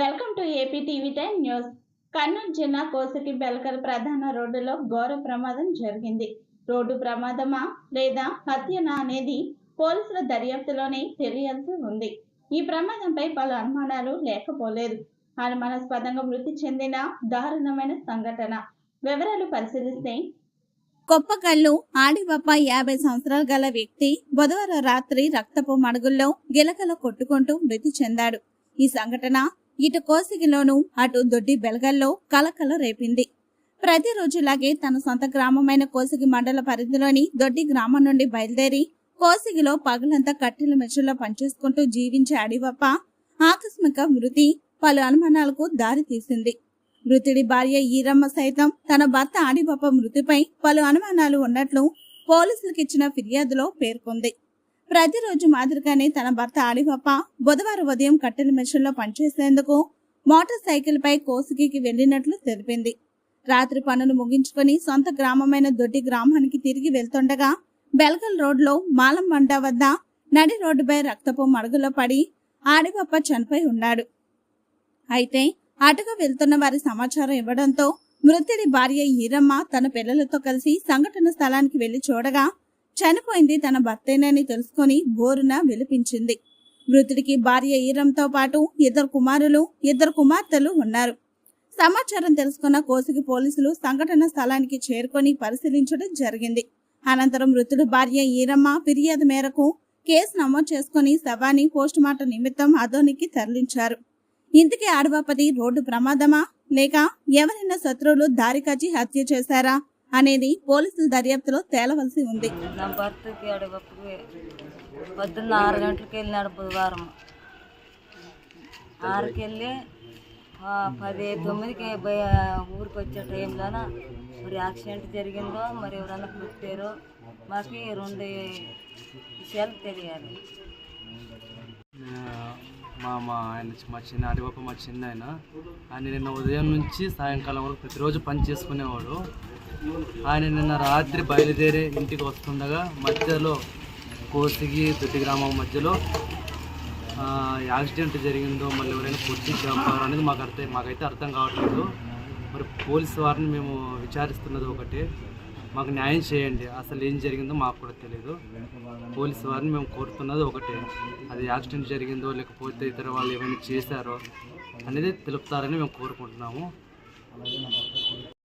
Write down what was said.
Welcome to AP TV ten news. Kurnool జిల్లా కోసకి బెల్కర్ ప్రధాన రోడ్డులో ఘోర ప్రమాదం జరిగింది. రోడ్డు ప్రమాదమా లేదా హత్యనా అనేది పోలీసుల దర్యాప్తులోనే తెలియాల్సి ఉంది. ఈ ప్రమాదంపై పలు అనుమానాలు లేకపోలేదు. అనుమానాస్పదంగా మృతి చెందిన దారుణమైన సంఘటన. వివరాలు పరిశీలిస్తే కొప్పకల్లు ఆడివప్ప యాభై సంవత్సరాలు గల వ్యక్తి బుధవారం రాత్రి రక్తపు మడుగుల్లో గిలకల కొట్టుకుంటూ మృతి చెందాడు. ఈ సంఘటన ఇటు కోసిగిలోను అటు దొడ్డి బెలగల్లో కలకల రేపింది. ప్రతిరోజులాగే తన సొంత గ్రామమైన కోసిగి మండల పరిధిలోని దొడ్డి గ్రామం నుండి బయలుదేరి కోసిగిలో పగలంతా కట్టెల మెషుల్లో పనిచేసుకుంటూ జీవించే అడివప్ప ఆకస్మిక మృతి పలు అనుమానాలకు దారి తీసింది. మృతుడి భార్య ఈరమ్మ సైతం తన భర్త ఆడిబప్ప మృతిపై పలు అనుమానాలు ఉన్నట్లు పోలీసులకు ఇచ్చిన ఫిర్యాదులో పేర్కొంది. ప్రతిరోజు మాదిరిగానే తన భర్త ఆడిబప్ప బుధవారం ఉదయం కట్టెల మెషిన్లో పనిచేసేందుకు మోటార్ సైకిల్పై పై వెళ్ళినట్లు వెళ్ళినట్లు తెలిపింది. రాత్రి పనులు ముగించుకొని సొంత గ్రామమైన దొడ్డి గ్రామానికి తిరిగి వెళ్తుండగా బెల్గల్ రోడ్లో మాలం వండ వద్ద నడి రోడ్డుపై రక్తపు మడుగులో పడి ఆడిబప్ప చనిపోయి ఉన్నాడు. అయితే అటుగా వెళ్తున్న వారి సమాచారం ఇవ్వడంతో మృతుడి భార్య ఈరమ్మ తన పిల్లలతో కలిసి సంఘటన స్థలానికి వెళ్ళి చూడగా చనిపోయింది తన భర్తేనని తెలుసుకొని బోరున విలిపించింది. మృతుడికి భార్య ఈరంతో పాటు ఇద్దరు కుమారులు ఇద్దరు కుమార్తెలు ఉన్నారు. సమాచారం తెలుసుకున్న కోసికి పోలీసులు సంఘటన స్థలానికి చేరుకొని పరిశీలించడం జరిగింది. అనంతరం మృతుడు భార్య ఈరమ్మ ఫిర్యాదు మేరకు కేసు నమోదు చేసుకుని శవాన్ని పోస్టుమార్టం నిమిత్తం అదోనికి తరలించారు. ఇంతకీ ఆడవాపది రోడ్డు ప్రమాదమా? లేక ఎవరైనా శత్రువులు దారి హత్య చేశారా? అనేది పోలీసుల దర్యాప్తులో తేలవలసి ఉంది. నా భర్తకి అడగప్పుడు పొద్దున్న ఆరు గంటలకు వెళ్ళినాడు బుధవారం. ఆరుకి వెళ్ళి ఆ, పది తొమ్మిదికి ఊరికి వచ్చే టైంలోన మరి యాక్సిడెంట్ జరిగిందో మరి ఎవరైనా పుట్టారో మాకు రెండు విషయాలు తెలియాలి. మా మా ఆయన మా చిన్న అడిగొప్ప మా చిన్న ఆయన ఆయన నిన్న ఉదయం నుంచి సాయంకాలం వరకు ప్రతిరోజు పని చేసుకునేవాడు. ఆయన నిన్న రాత్రి బయలుదేరి ఇంటికి వస్తుండగా మధ్యలో కోసిగి ప్రతి గ్రామం మధ్యలో యాక్సిడెంట్ జరిగిందో మళ్ళీ ఎవరైనా పొచ్చి చంపారో అనేది మాకు అర్థం మాకైతే అర్థం కావట్లేదు. మరి పోలీసు వారిని మేము విచారిస్తున్నది ఒకటి. మాకు న్యాయం చేయండి. అసలు ఏం జరిగిందో మాకు కూడా తెలియదు పోలీసు వారిని మేము కోరుతున్నది ఒకటే. అది యాక్సిడెంట్ జరిగిందో లేకపోతే ఇతర వాళ్ళు ఏమైనా చేశారో అనేది తెలుపుతారని మేము కోరుకుంటున్నాము.